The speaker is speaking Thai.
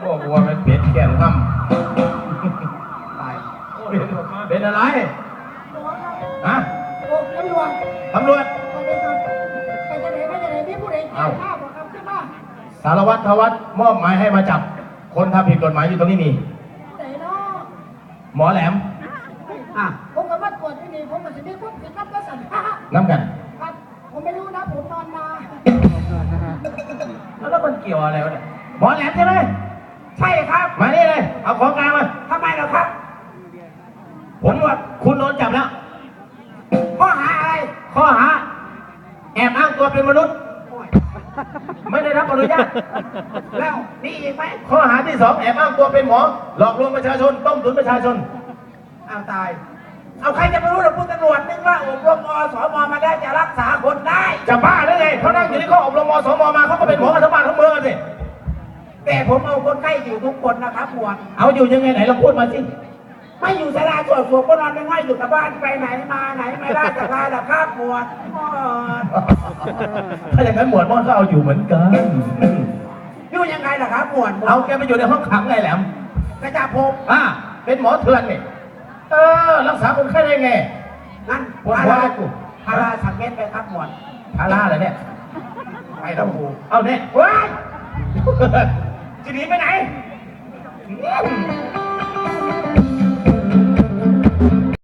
โอ้บัวมันเป็ดแก่นค่ำตายเป็นอะไรฮะตำรวจตำรวจเอาสารวัตรทวัตมอบหมายให้มาจับ คนทำผิดกฎหมายอยู่ตรงนี้มีหมอแหลมผมก็มาตรวจที่นี่ผมมานจะมีพวกผิดนับก็สั่นน้ำกันผมไม่รู้นะผมนอนมาแล้วมันเกี่ยวอะไรวะเนี่ย หมอแหลมใช่ไหมใช่ครับมานี่เลย เอาของกลางมาทำไมเหรอครับ ผมว่าคุณโดนจับแล้วข้อหาอะไรข้อหาแอบอ้างตัวเป็นมนุษย์ ไม่ได้รับอนุญาตแล้วมีอีกไหมข้อหาที่สองแอบอ้างตัวเป็นหมอ หลอกลวงประชาชน ต้มตุ๋นประชาชน เอาตาย เอาใครจะไปรู้หรอคุณตำรวจนึกว่าอบรมอสมมาได้จะรักษาคนได้ จะบ้าหรือไงเขานั่งอยู่ที่เขาอบรมมสมมาเขาก็เป็นหมอกันทั้งบ้านทั้งเมืองสิ แต่ผมเอาคนไข้อยู่ทุกคนนะครับหมวดเอาอยู่ยังไงไหนเราพูดมาสิ ไม่อยู่สลาตรวจสอบก็นอนไม่ง่อยอยู่กับบ้านไปไหนมาไหนไม่ได้สบายหรอกครับหมวดหมวดถ้าอย่างนั้นหมวดม่อนก็เอาอยู่เหมือนกัน อยู่ยังไงล่ะครับหมวดเอาแกไปอยู่ในห้องขังไงแหลมกระจับผมอ่าเป็นหมอเถื่อนนี่เออ รักษาคนไข้ได้ไงนั่นปวดพาหัวราเลยกูพาราสังเกตไปครับหมวดพาราอะไรเนี่ยไปแล้วกูเอาเนี่ยว้าย จะหนีไปไหน